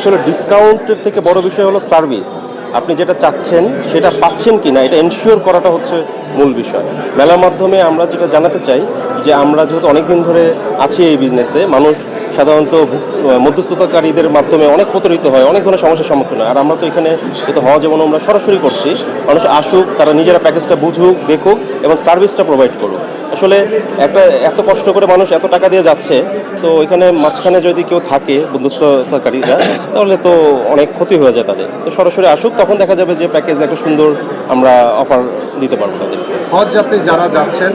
আসলে ডিসকাউন্টের থেকে বড় বিষয় হলো সার্ভিস আপনি যেটা চাচ্ছেন, সেটা পাচ্ছেন কি না এটা এনশিওর করাটা হচ্ছে মূল বিষয়। মেলার মাধ্যমে আমরা যেটা জানাতে চাই, যে আমরা যেহেতু অনেকদিন ধরে আছি এই বিজনেসে মানুষ সাধারণত মধ্যস্থতাকারীদের মাধ্যমে অনেক প্রতারিত হয়, অনেক ধরনের সমস্যার সম্মুখীন হয়। আর আমরা তো এখানে যেহেতু হওয়া যেমন আমরা সরাসরি করছি, মানুষ আসুক, তারা নিজেরা প্যাকেজটা বুঝুক, দেখুক, এবং সার্ভিসটা প্রোভাইড করুক। আসলে একটা, এত কষ্ট করে মানুষ এত টাকা দিয়ে যাচ্ছে, তো এখানে মাঝখানে যদি কেউ থাকে বন্ধুস্থকারীরা তাহলে তো অনেক ক্ষতি হয়ে যায় তাদের। তো সরাসরি আসুক, তখন দেখা যাবে যে প্যাকেজ একটা সুন্দর আমরা অফার দিতে পারব তাদের। হজ যাত্রী যারা যাচ্ছেন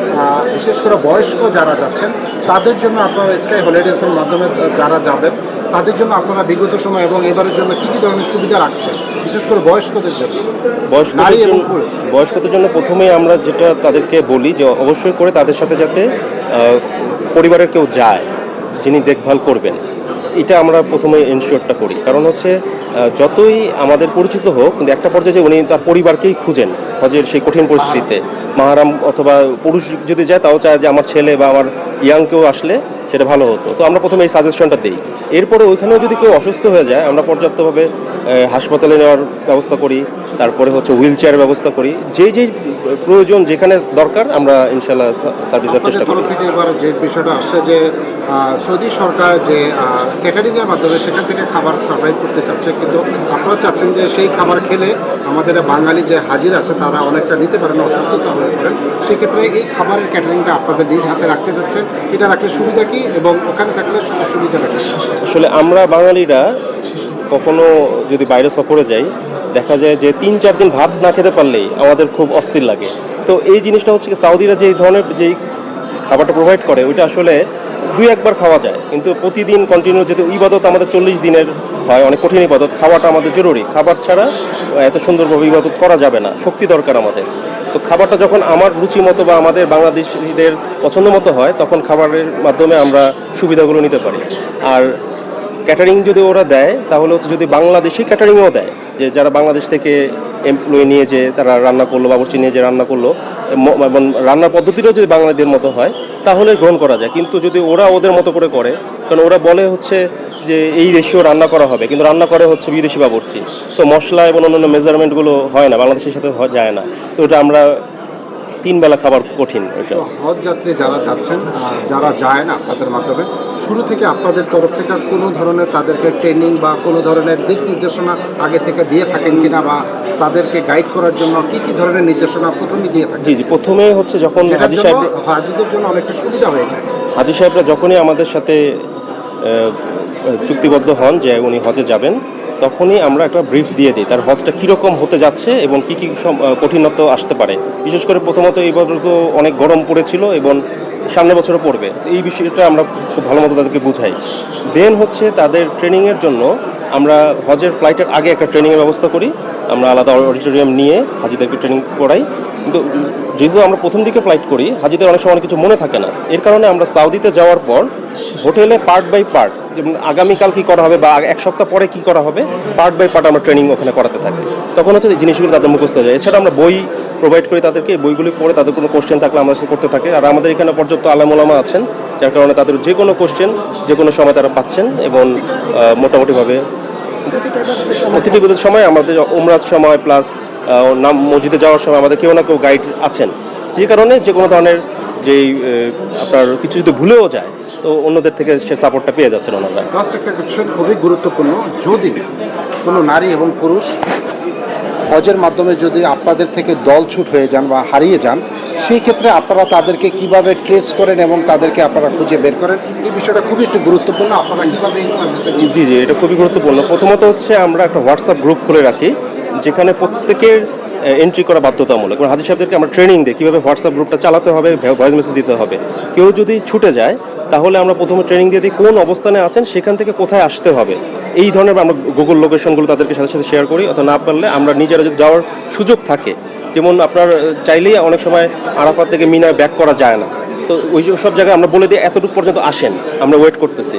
বিশেষ করে বয়স্ক যারা যাচ্ছেন, তাদের জন্য আপনারা স্কাই হলিডেজের মাধ্যমে যারা যাবেন তাদের জন্য আপনারা বিগত সময় এবং এবারের জন্য কি কি ধরনের সুবিধা রাখছেন? বিশেষ করে বয়স্কদের জন্য। বয়স্কদের নারী এবং পুরুষ। বয়স্কদের জন্য প্রথমেই আমরা যেটা তাদেরকে বলি যে অবশ্যই করে তাদের সাথে যাতে পরিবারের কেউ যায় যিনি দেখভাল করবেন। এটা আমরা প্রথমে এনশিওরটা করি। কারণ হচ্ছে যতই আমাদের পরিচিত হোক কিন্তু একটা পর্যায়ে যে উনি তার পরিবারকেই খুঁজেন হজের সেই কঠিন পরিস্থিতিতে। মাহারাম অথবা পুরুষ যদি যায় তাও চায় যে আমার ছেলে বা আমার ইয়াং কেউ আসলে সেটা ভালো হতো। তো আমরা প্রথমে এই সাজেশনটা দিই। এরপরে ওইখানেও যদি কেউ অসুস্থ হয়ে যায় আমরা পর্যাপ্তভাবে হাসপাতালে নেওয়ার ব্যবস্থা করি তারপরে হচ্ছে হুইল চেয়ার ব্যবস্থা করি। যেই যেই প্রয়োজন যেখানে দরকার আমরা ইনশাল্লাহ সার্ভিস দেওয়ার চেষ্টা করি থেকে এবার যে বিষয়টা আসছে যে সৌদি সরকার যে ক্যাটারিংয়ের মাধ্যমে সেখান থেকে খাবার সাপ্লাই করতে চাচ্ছে কিন্তু আপনারা চাচ্ছেন যে সেই খাবার খেলে আমাদের বাঙালি যে হাজির আছে তারা অনেকটা নিতে পারেন অসুস্থতা হয়ে পড়েন। সেক্ষেত্রে এই খাবারের ক্যাটারিংটা আপনাদের নিজ হাতে রাখতে চাচ্ছেন। এটা রাখলে সুবিধা কি? এবং ওখানে থাকলে অসুবিধাটা কি আসলে আমরা বাঙালিরা কখনো যদি বাইরে সফরে যাই, দেখা যায় যে তিন চার দিন ভাত না খেতে পারলেই আমাদের খুব অস্থির লাগে। তো এই জিনিসটা হচ্ছে সাউদিরা যে এই ধরনের যেই খাবারটা প্রোভাইড করে, ওইটা আসলে দুই একবার খাওয়া যায়। কিন্তু প্রতিদিন কন্টিনিউ যেহেতু ইবাদত আমাদের চল্লিশ দিনের হয়, অনেক কঠিন ইবাদত, খাওয়াটা আমাদের জরুরি। খাবার ছাড়া এত সুন্দরভাবে ইবাদত করা যাবে না, শক্তি দরকার আমাদের। তো খাবারটা যখন আমার রুচি মতো বা আমাদের বাংলাদেশিদের পছন্দ মতো হয়, তখন খাবারের মাধ্যমে আমরা সুবিধাগুলো নিতে পারি। আর ক্যাটারিং যদি ওরা দেয়, তাহলে হচ্ছে যদি বাংলাদেশি ক্যাটারিংও দেয়, যে যারা বাংলাদেশ থেকে এমপ্লয়ি নিয়ে যে তারা রান্না করল, বাবুর্চি নিয়ে যে রান্না করল রান্নার পদ্ধতিটাও যদি বাঙালিদের মতো হয়, তাহলে গ্রহণ করা যায়। কিন্তু যদি ওরা ওদের মতো করে করে, কারণ ওরা বলে হচ্ছে যে এই রেশিও রান্না করা হবে, কিন্তু রান্না করে হচ্ছে বিদেশি বাবুর্চি। তো মশলা এবং অন্যান্য মেজারমেন্টগুলো হয় না, বাংলাদেশের সাথে যায় না। তো ওটা আমরা তিন বেলা খাবার কঠিন ওইটা হজ যাত্রী যারা যাচ্ছেন যারা যায় না আপনাদের মাধ্যমে শুরু থেকে আপনাদের তরফ থেকে কোনো ধরনের তাদেরকে ট্রেনিং বা কোনো ধরনের দিক নির্দেশনা আগে থেকে দিয়ে থাকেন কিনা বা তাদেরকে গাইড করার জন্য কি কি ধরনের নির্দেশনা প্রথমেই দিয়ে থাকেন? জি জি প্রথমে হচ্ছে যখন হাজি সাহেব হাজিদের জন্য অনেকটা সুবিধা হয়ে যায়। হাজি সাহেবরা যখনই আমাদের সাথে চুক্তিবদ্ধ হন যে উনি হজে যাবেন, তখনই আমরা একটা ব্রিফ দিয়ে দিই তার হজটা কীরকম হতে যাচ্ছে এবং কী কী কঠিনত্ব আসতে পারে। বিশেষ করে প্রথমত এই বছর তো অনেক গরম পড়েছিল এবং সামনের বছরও পড়বে। এই বিষয়টা আমরা খুব ভালো মতো তাদেরকে বুঝাই। দেন হচ্ছে তাদের ট্রেনিংয়ের জন্য আমরা হজের ফ্লাইটের আগে একটা ট্রেনিংয়ের ব্যবস্থা করি। আমরা আলাদা অডিটোরিয়াম নিয়ে হাজিদেরকে ট্রেনিং করাই। কিন্তু যেহেতু আমরা প্রথম দিকে ফ্লাইট করি, হাজিদের অনেক সময় কিছু মনে থাকে না। এর কারণে আমরা সাউদিতে যাওয়ার পর হোটেলে পার্ট বাই পার্ট যেমন আগামীকাল কি করা হবে বা এক সপ্তাহ পরে কি করা হবে পার্ট বাই পার্ট আমরা ট্রেনিং ওখানে করাতে থাকি। তখন হচ্ছে জিনিসগুলো তাদের মুখস্থ হয়ে যায়। এছাড়া আমরা বই প্রোভাইড করি তাদেরকে। বইগুলি পড়ে তাদের কোনো কোশ্চেন থাকলে আমাদের সাথে করতে থাকে। আর আমাদের এখানে পর্যাপ্ত আলামোলামা আছেন, যার কারণে তাদের যে কোনো কোশ্চেন যে কোনো সময় তারা পাচ্ছেন এবং মোটামুটিভাবে প্রতিটি বিপদের সময় আমাদের উমরার সময় প্লাস নাম মসজিদে যাওয়ার সময় আমাদের কেউ না কেউ গাইড আছেন। যে কারণে যে কোনো ধরনের যেই আপনার কিছু যদি ভুলেও যায়, তো অন্যদের থেকে সে সাপোর্টটা পেয়ে যাচ্ছেন ওনারা। লাস্ট একটা কোয়েশ্চেন খুবই গুরুত্বপূর্ণ। যদি কোনো নারী এবং পুরুষ হজের মাধ্যমে যদি আপনাদের থেকে দল ছুট হয়ে যান বা হারিয়ে যান, সেই ক্ষেত্রে আপনারা তাদেরকে কীভাবে ট্রেস করেন এবং তাদেরকে আপনারা খুঁজে বের করেন? এই বিষয়টা খুবই একটু গুরুত্বপূর্ণ। আপনারা কীভাবে এই সার্ভিসটা জি জি, এটা খুবই গুরুত্বপূর্ণ। প্রথমত হচ্ছে আমরা একটা হোয়াটসঅ্যাপ গ্রুপ খুলে রাখি, যেখানে প্রত্যেকের এন্ট্রি করা বাধ্যতামূলক। এবং হাজির সাহেবদেরকে আমরা ট্রেনিং দিই, কীভাবে হোয়াটসঅ্যাপ গ্রুপটা চালাতে হবে ভয়েস মেসেজ দিতে হবে। কেউ যদি ছুটে যায়, তাহলে আমরা প্রথমে ট্রেনিং দিয়ে দিই কোন অবস্থানে আছেন, সেখান থেকে কোথায় আসতে হবে। এই ধরনের আমরা গুগল লোকেশনগুলো তাদেরকে সাথে সাথে শেয়ার করি, অথবা না পারলে আমরা নিজেরা যদি যাওয়ার সুযোগ থাকে, যেমন আপনার চাইলেই অনেক সময় আরাফাত থেকে মিনায় ব্যাক করা যায় না। তো ওই সব জায়গায় আমরা বলে দিই, এতটুকু পর্যন্ত আসেন, আমরা ওয়েট করতেছি।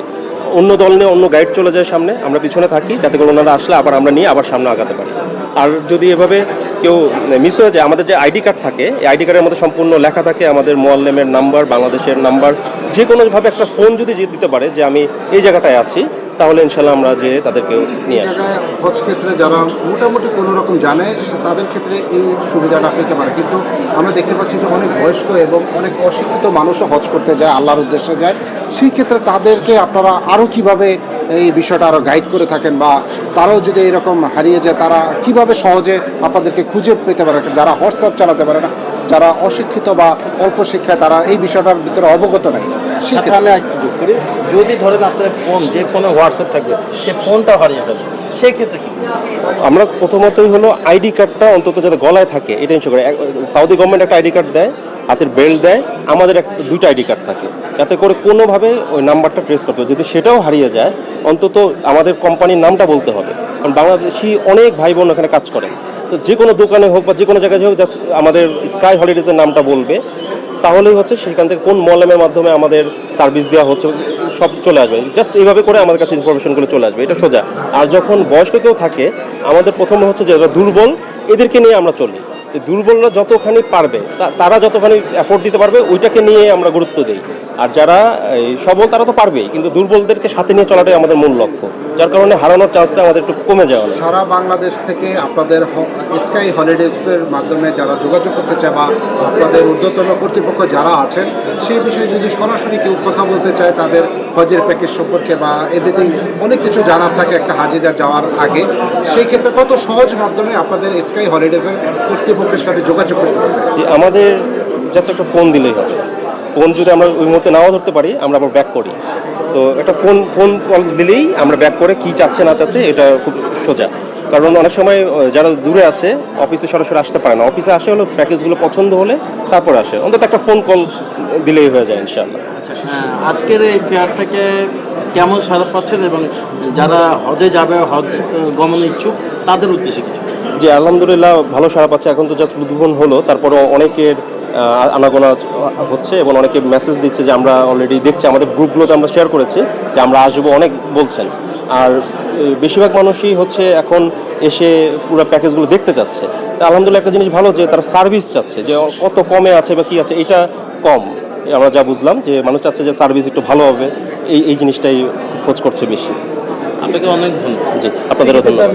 অন্য দল নিয়ে অন্য গাইড চলে যায় সামনে, আমরা পিছনে থাকি, যাতে করে ওনারা আসলে আবার আমরা নিয়ে আবার সামনে আগাতে পারি। আর যদি এভাবে কেউ মিস হয়ে যায়, আমাদের যে আইডি কার্ড থাকে, এই আইডি কার্ডের মধ্যে সম্পূর্ণ লেখা থাকে আমাদের মোয়াল্লেমের নাম্বার, বাংলাদেশের নাম্বার, যে কোনোভাবে একটা ফোন যদি দিতে পারে যে আমি এই জায়গাটায় আছি, তাহলে ইনশাল্লাহ আমরা যে তাদেরকে নিয়ে আসি হজ ক্ষেত্রে যারা মোটামুটি কোনো রকম জানে তাদের ক্ষেত্রে এই সুবিধাটা পেতে পারে। কিন্তু আমরা দেখতে পাচ্ছি যে অনেক বয়স্ক এবং অনেক অশিক্ষিত মানুষও হজ করতে যায়, আল্লাহর উদ্দেশ্যে যায়। সেই ক্ষেত্রে তাদেরকে আপনারা আরও কীভাবে এই বিষয়টা আরও গাইড করে থাকেন বা তারাও যদি এরকম হারিয়ে যায় তারা কীভাবে সহজে আপনাদেরকে খুঁজে পেতে পারে? যারা হোয়াটসঅ্যাপ চালাতে পারে না যারা অশিক্ষিত বা অল্প শিক্ষায় তারা এই বিষয়টার ভিতরে অবগত নাই। সাথে আমি একটু যোগ করি। যদি ধরেন আপনার ফোন যে ফোনে হোয়াটসঅ্যাপ থাকবে সে ফোনটা হারিয়ে ফেলে সেই ক্ষেত্রে কি আমরা প্রথমতই হলো আইডি কার্ডটা অন্তত যাতে গলায় থাকে এটা ইনশো করে। সৌদি গভর্নমেন্ট একটা আইডি কার্ড দেয় হাতের বেল্ট দেয়, আমাদের এক, দুইটা আইডি কার্ড থাকে। যাতে করে কোনোভাবে ওই নাম্বারটা ট্রেস করতে হবে যদি সেটাও হারিয়ে যায়, অন্তত আমাদের কোম্পানির নামটা বলতে হবে। কারণ বাংলাদেশি অনেক ভাই বোন ওখানে কাজ করে। তো যে কোনো দোকানে হোক বা যে কোনো জায়গায় হোক জাস্ট আমাদের স্কাই হলিডেজের নামটা বলবে। তাহলেই হচ্ছে সেখান থেকে কোন মলমের মাধ্যমে আমাদের সার্ভিস দেওয়া হচ্ছে, সব চলে আসবে। জাস্ট এইভাবে করে আমাদের কাছে ইনফরমেশনগুলো চলে আসবে। এটা সোজা। আর যখন বয়স্ক কেউ থাকে, আমাদের প্রথমে হচ্ছে যে দুর্বল, এদেরকে নিয়ে আমরা চলি। দুর্বলরা যতখানি পারবে তারা যতখানি অ্যাফোর্ড দিতে পারবে, ওইটাকে নিয়ে আমরা গুরুত্ব দিই। আর যারা সবল তারা তো পারবেই, কিন্তু দুর্বলদেরকে সাথে নিয়ে চলাটাই আমাদের মূল লক্ষ্য। যার কারণে হারানোর চান্সটা আমাদের একটু কমে যাওয়া সারা বাংলাদেশ থেকে আপনাদের স্কাই হলিডেজের মাধ্যমে যারা যোগাযোগ করতে চায় বা আপনাদের ঊর্ধ্বতন কর্তৃপক্ষ যারা আছেন, সেই বিষয়ে যদি সরাসরি কেউ কথা বলতে চায়, তাদের হজের প্যাকেজ সম্পর্কে বা এভরিথিং অনেক কিছু জানার থাকে একটা হাজিদার যাওয়ার আগে, সেই ক্ষেত্রে কত সহজ মাধ্যমে আপনাদের স্কাই হলিডেজের কর্তৃপক্ষের সাথে যোগাযোগ করতে পারবে। যে আমাদের জাস্ট একটা ফোন দিলেই হবে। ফোন যদি আমরা ওই মুহূর্তে নাও ধরতে পারি আমরা আবার ব্যাক করি। তো একটা ফোন ফোন কল দিলেই আমরা ব্যাক করে কি চাচ্ছে না চাচ্ছে এটা খুব সোজা। কারণ অনেক সময় যারা দূরে আছে অফিসে সরাসরি আসতে পারে না। অফিসে আসে হলো প্যাকেজগুলো পছন্দ হলে তারপর আসে। অন্তত একটা ফোন কল দিলেই হয়ে যায় ইনশাআল্লাহ। আচ্ছা হ্যাঁ, আজকের এই ফেয়ার থেকে কেমন সারা পাচ্ছেন এবং যারা হজে যাবে হজ গমন ইচ্ছুক তাদের উদ্দেশ্যে কিছু। যে আলহামদুলিল্লাহ ভালো সারা পাচ্ছে এখন তো জাস্ট উদ্বোধন হলো তারপরে অনেকের আনাগোনা হচ্ছে এবং অনেকে মেসেজ দিচ্ছে যে আমরা অলরেডি দেখছি আমাদের গ্রুপগুলোতে আমরা শেয়ার করেছি যে আমরা আসব অনেক বলছেন। আর বেশিরভাগ মানুষই হচ্ছে এখন এসে পুরো প্যাকেজগুলো দেখতে চাচ্ছে। তা আলহামদুলিল্লাহ একটা জিনিস ভালো যে তারা সার্ভিস চাচ্ছে যে কত কমে আছে বা কি আছে এটা কম। আমরা যা বুঝলাম যে মানুষ চাচ্ছে যে সার্ভিস একটু ভালো হবে এই এই জিনিসটাই খোঁজ করছে বেশি। আপনাকে অনেক ধন্যবাদ। জি আপনাদেরও ধন্যবাদ।